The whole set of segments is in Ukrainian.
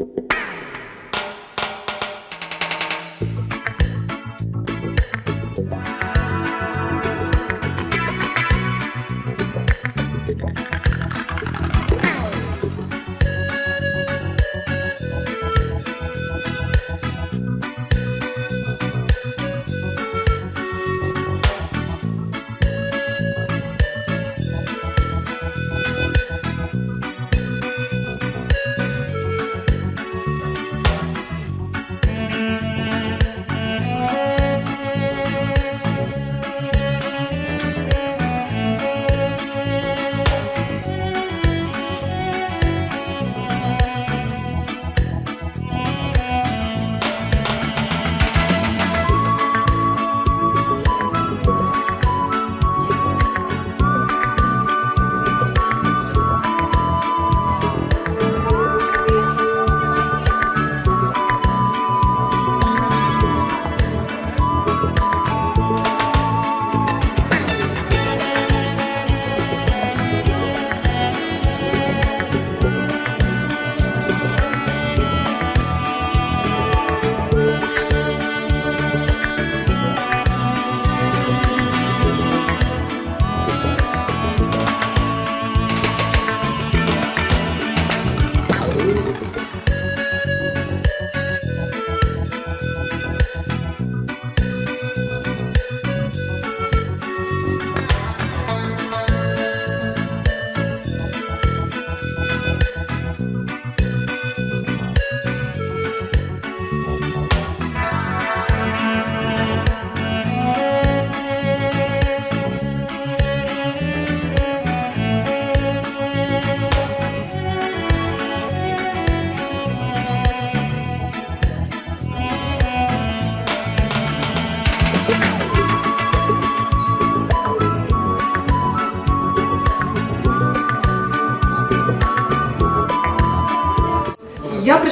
Я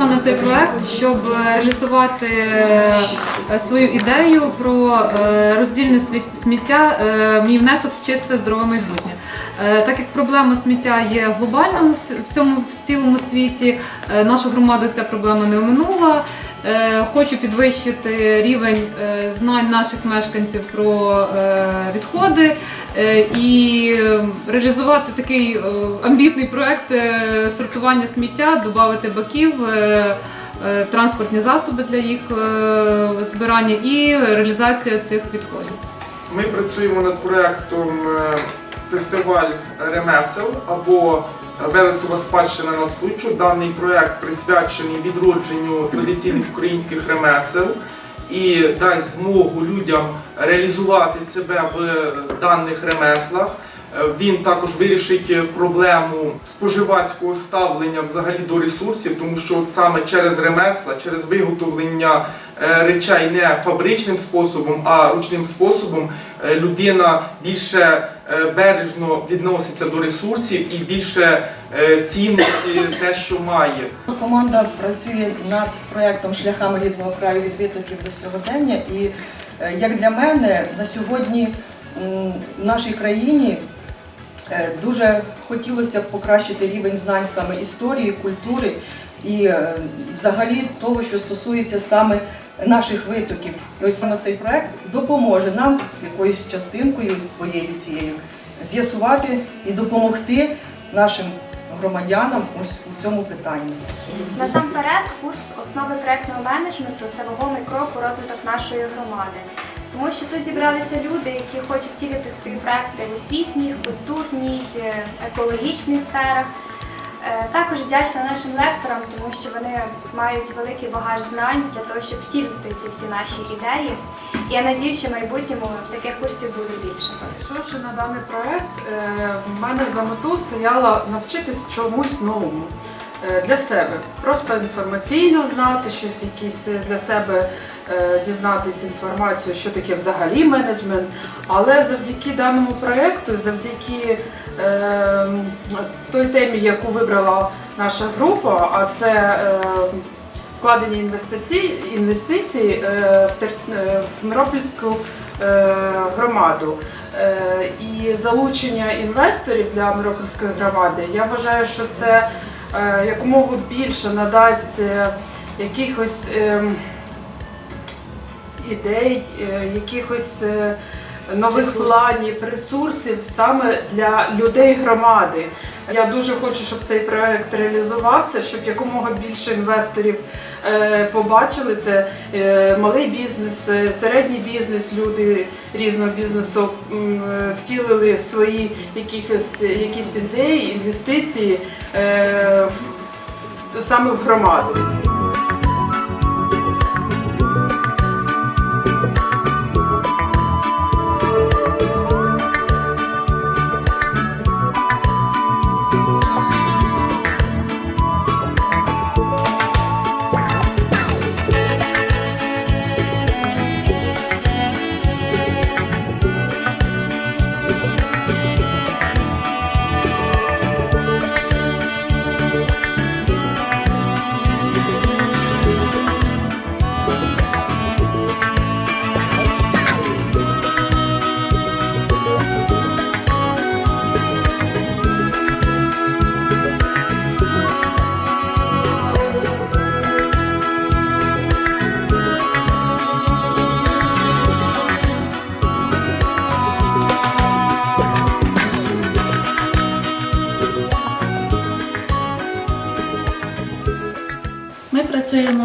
прийшла на цей проект, щоб реалізувати е, свою ідею про е, роздільне сміття, е, мій внесок в чисте здорове майбутнє. Е, Так як проблема сміття є глобальною в цьому в цілому світі, е, нашу громаду ця проблема не оминула. Е, Хочу підвищити рівень е, знань наших мешканців про е, відходи і реалізувати такий амбітний проект сортування сміття, додати баків. Транспортні засоби для їх збирання і реалізація цих відходів. Ми працюємо над проєктом е, фестиваль ремесел або Велесова спадщина на случу. Даний проект присвячений відродженню традиційних українських ремесел і дасть змогу людям реалізувати себе в даних ремеслах. Е, Він також вирішить е, проблему споживацького ставлення взагалі до ресурсів, тому що от саме через ремесла, через виготовлення е, речей не фабричним способом, а ручним способом, людина більше бережно відноситься до ресурсів і більше цінить те, що має. Команда працює над проєктом шляхами рідного краю від витоків до сьогодення. І як для мене на сьогодні в нашій країні дуже хотілося б покращити рівень знань саме історії, культури і е, взагалі того, що стосується саме наших витоків. І ось саме цей проект допоможе нам якоюсь частинкою своєю цією з'ясувати і допомогти нашим громадянам ось у цьому питанні. Насамперед, курс основи проектного менеджменту це вагомий крок у розвиток нашої громади. Тому що тут зібралися люди, які хочуть втілити свої проекти в освітній, культурній, е, екологічній сферах. Е, Також вдячна нашим лекторам, тому що вони мають великий багаж знань для того, щоб втілити ці всі наші ідеї. Я надію, що в майбутньому таких курсів буде більше. Прийшовши на даний проект, е, в мене за мету стояло навчитись чомусь новому для себе. Просто інформаційно знати щось, якісь для себе дізнатися інформацію, що таке взагалі менеджмент. Але завдяки даному проекту, завдяки е, той темі, яку вибрала наша група, а це е, вкладення інвестицій, інвестицій е, в, е, Миропільську е, громаду е, і залучення інвесторів для Миропільської громади. Я вважаю, що це е, якомога більше надасть е, якихось ем, ідей, е, якихось е, нових планів, ресурсів саме для людей громади. Я дуже хочу, щоб цей проект реалізувався, щоб якомога більше інвесторів е, побачили це. Малий бізнес, середній бізнес, люди різного бізнесу втілили свої якихось, якісь ідеї, інвестиції саме в громаду.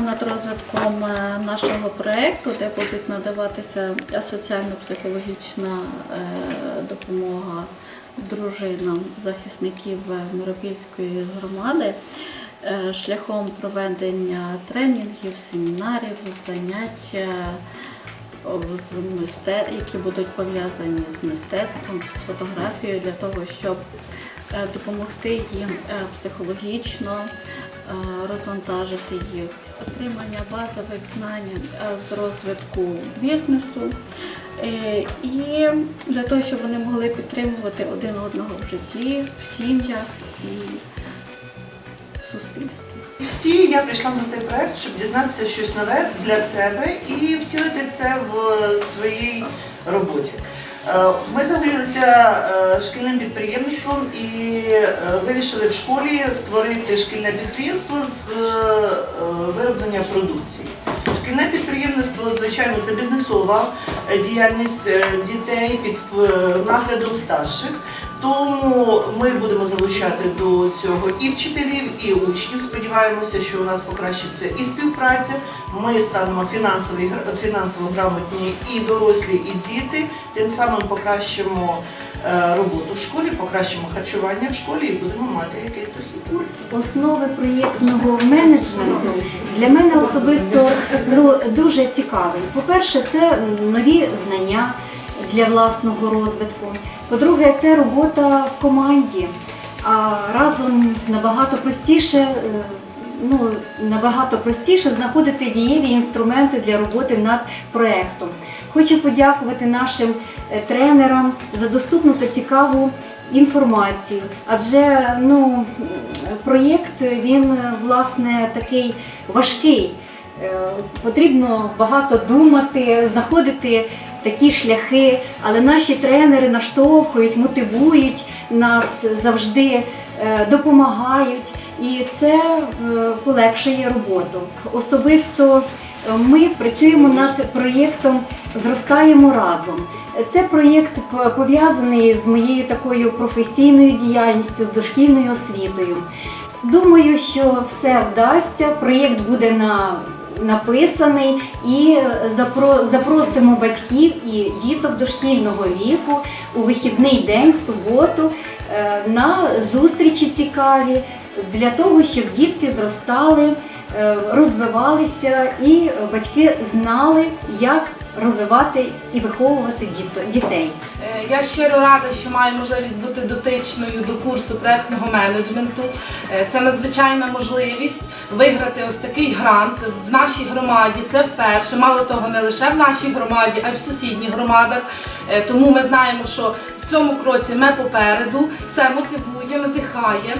Над розвитком е, нашого проєкту, де будуть надаватися соціально-психологічна е, допомога дружинам захисників Миропільської громади е, шляхом проведення тренінгів, семінарів, занять, е, які будуть пов'язані з мистецтвом, з фотографією для того, щоб е, допомогти їм е, психологічно е, розвантажити їх, отримання базових знань е, з розвитку бізнесу е, і для того, щоб вони могли підтримувати один одного в житті, в сім'ях і в суспільстві. Всі я прийшла на цей проект, щоб дізнатися щось нове для себе і втілити це в своїй роботі. Е, Ми загорілися е, шкільним підприємництвом і е, вирішили в школі створити шкільне підприємство з е, вироблення продукції. Шкільне підприємництво, звичайно, це бізнесова е, діяльність дітей під наглядом старших. Тому ми будемо залучати до цього і вчителів, і учнів. Сподіваємося, що у нас покращиться і співпраця. Ми станемо фінансово грамотні і дорослі, і діти. Тим самим покращимо роботу в школі, покращимо харчування в школі і будемо мати якийсь дохід. Курс основи проєктного менеджменту для мене особисто ну, дуже цікавий. По-перше, це нові знання для власного розвитку. По-друге, це робота в команді. А разом набагато простіше, е, ну, набагато простіше знаходити дієві інструменти для роботи над проєктом. Хочу подякувати нашим е, тренерам за доступну та цікаву інформацію. Адже ну, проєкт він е, власне такий важкий. Е, Потрібно багато думати, знаходити такі шляхи, але наші тренери наштовхують, мотивують нас завжди, допомагають, і це полегшує роботу. Особисто ми працюємо над проєктом Зростаємо разом. Це проєкт пов'язаний з моєю такою професійною діяльністю, з дошкільною освітою. Думаю, що все вдасться. Проєкт буде на написаний і запросимо батьків і діток дошкільного віку у вихідний день, в суботу, е, на зустрічі цікаві для того, щоб дітки зростали, е, розвивалися і батьки знали, як розвивати і виховувати дітей. Е, Я щиро рада, що маю можливість бути дотичною до курсу проектного менеджменту. Е, Це надзвичайна можливість виграти ось такий грант в нашій громаді. Це вперше. Мало того, не лише в нашій громаді, а й в сусідніх громадах. Е, Тому ми знаємо, що в цьому кроці ми попереду. Це мотивує, надихає.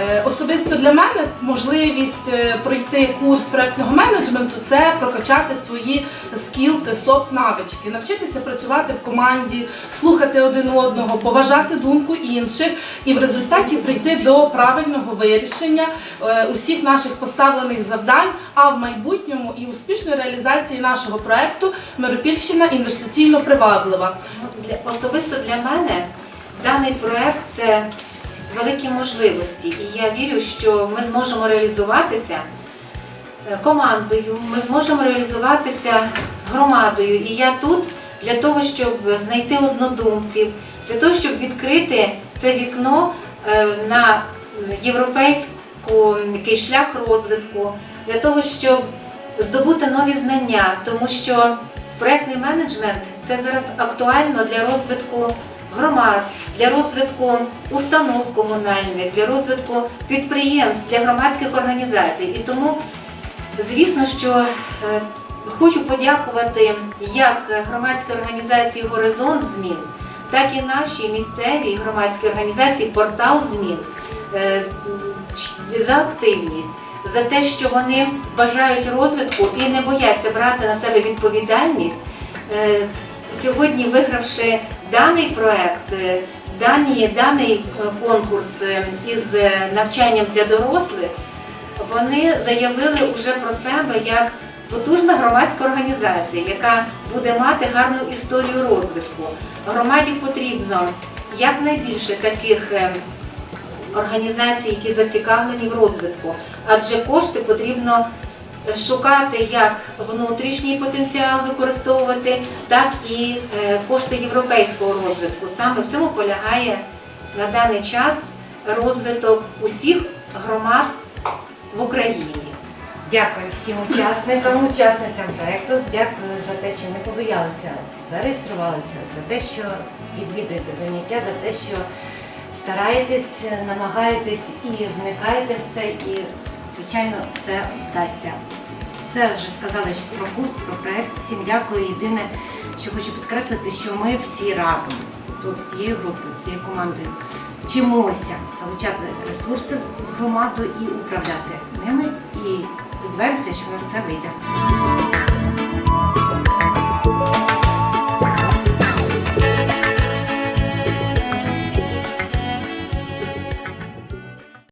Е, Особисто для мене можливість е, пройти курс проектного менеджменту це прокачати свої скіл та софт навички, навчитися працювати в команді, слухати один одного, поважати думку інших і в результаті прийти до правильного вирішення е, усіх наших поставлених завдань, а в майбутньому і успішної реалізації нашого проекту Миропільщина інвестиційно приваблива. Особисто для мене даний проект це великі можливості, і я вірю, що ми зможемо реалізуватися е, командою, ми зможемо реалізуватися громадою. І я тут для того, щоб знайти однодумців, для того, щоб відкрити це вікно е, на європейський шлях розвитку, для того, щоб здобути нові знання, тому що проектний менеджмент це зараз актуально для розвитку громад, для розвитку установ комунальних, для розвитку підприємств, для громадських організацій. І тому, звісно, що е, хочу подякувати як громадській організації Горизонт змін, так і нашій місцевій громадській організації Портал змін е, за активність. За те, що вони бажають розвитку і не бояться брати на себе відповідальність, Е, сьогодні вигравши даний проект, е, дані, даний е, конкурс е, із навчанням для дорослих, вони заявили вже про себе як потужна громадська організація, яка буде мати гарну історію розвитку. Громаді потрібно якнайбільше таких організацій, які зацікавлені в розвитку, адже кошти потрібно шукати як внутрішній потенціал використовувати, так і е, кошти європейського розвитку. Саме в цьому полягає на даний час розвиток усіх громад в Україні. Дякую всім учасникам, учасницям проєкту. Дякую за те, що не побоялися, зареєструвалися, за те, що відвідуєте заняття, за те, що стараєтесь, намагаєтесь і вникаєте в це, і, звичайно, все вдасться. Все вже сказали про курс, про проєкт. Всім дякую. Єдине, що хочу підкреслити, що ми всі разом, тут всією групою, всією командою, вчимося залучати ресурси в громаду і управляти ними. І сподіваємося, що в все вийде.